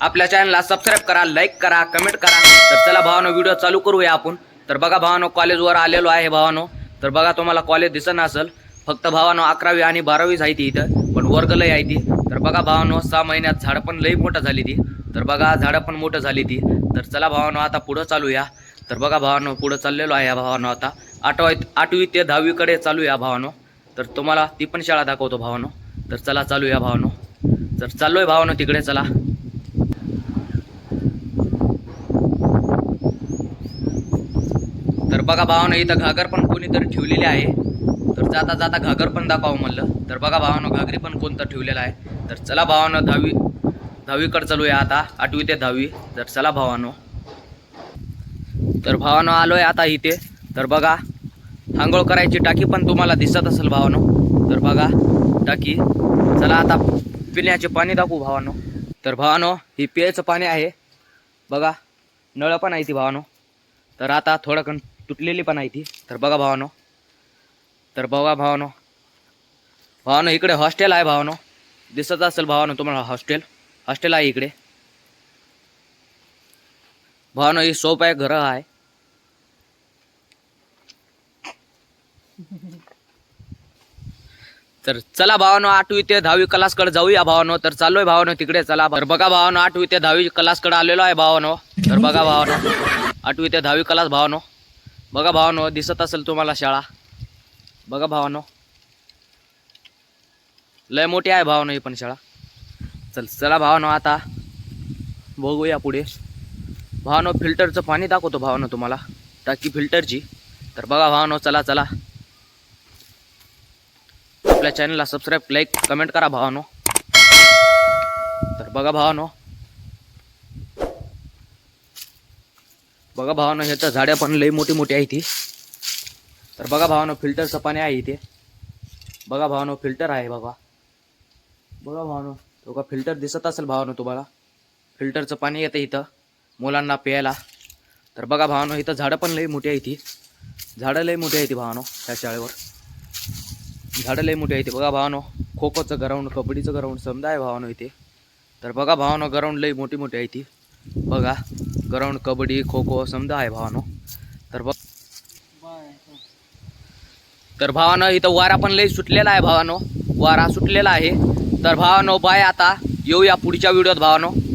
आपल्या चॅनलला सबस्क्राईब करा लाईक करा कमेंट करा. तर चला भावानो व्हिडिओ चालू करूया आपण. तर बघा भावानो कॉलेजवर आलेलो आहे भावानो. तर बघा तुम्हाला कॉलेज दिसत असेल फक्त भावानो अकरावी आणि बारावीच आहे ती इथं पण वर्ग लय आहे ती. तर बघा भावानो सहा महिन्यात झाडं पण लई मोठं झाली ती. तर बघा झाडं पण मोठं झाली ती. तर चला भावानो आता पुढं चालूया. तर बघा भावानो पुढं चाललेलो आहे या भावानो आता. आठवी आठवी ते दहावीकडे चालू या भावानो. तर तुम्हाला ती पण शाळा दाखवतो भावानो. तर चला चालू या भावानो. तर चाललोय भावानो तिकडे चला. बघा भावानं इथं घागर पण कोणीतरी ठेवलेली आहे. तर जाता जाता घागर पण दाखवावं म्हणलं. तर बघा भावानं घागरी पण कोणतं ठेवलेलं आहे. तर चला भावानं दहावी दहावीकडे चालूया आता. आठवी ते दहावी. तर चला भावानो. तर भावानं आलोय आता इथे. तर बघा आंघोळ करायची टाकी पण तुम्हाला दिसत असेल भावानो. तर बघा टाकी. चला आता पिण्याचे पाणी दाखवू भावानो. तर भावानो ही पियाचं पाणी आहे. बघा नळ पण आहे ती भावानो. तर आता थोडं कण तुटलेली पण आहे ती. तर बघा भावानो. तर बघा भावानो. भावानो इकडे हॉस्टेल आहे भावानो. दिसत असेल भावानो तुम्हाला हॉस्टेल. हॉस्टेल आहे इकडे. भावानो ही सोप आहे घर आहे. तर चला भावानो आठवी ते दहावी क्लासकडे जाऊया भावानो. तर चाललोय भावानो तिकडे चला. तर बघा भावानो आठवी ते दहावी क्लासकडे आलेलो आहे भावानो. तर बघा भावानो. आठवी ते दहावी क्लास भावानो. बघा भावानो दिसत असेल तुम्हाला शाळा? बघा भावानो. लय मोठी आहे भावानो ही पण शाळा. चल चला भावानो आता बघूया पुढे. भावानो फिल्टरचं पाणी दाखवतो भावानो तुम्हाला. टाकी फिल्टरची तर बघा भावानो चला चला. आपल्या चॅनलला सबस्क्राईब लाईक कमेंट करा भावानो. तर बघा भावानो. बघा भावानं ह्याच्या झाड्या पण लई मोठी मोठी आहे ती तर बघा भावानं फिल्टरचं पाणी आहे इथे. बघा भावानो फिल्टर आहे बघा बघा भावानो तो का फिल्टर दिसत असेल भावानो तुम्हाला. फिल्टरचं पाणी येतं इथं मुलांना प्यायला. तर बघा भावानो इथं झाडं पण लई मोठी आहे ती झाडं लई मोठी आहे ती भावानो त्या शाळेवर. झाडं लई मोठी आहे ती बघा भावानो खोखोचं ग्राउंड कबड्डीचं ग्राउंड समजा आहे भावानो इथे. तर बघा भावानो ग्राउंड लई मोठी मोठी आहे ती बघा. ग्राउंड कबड्डी खो खो समजा आहे भावानो. तर बघ. तर भावानं इथं वारा पण लई सुटलेला आहे भावानो. वारा सुटलेला आहे. तर भावानो बाय आता. येऊया पुढच्या व्हिडिओत भावानो.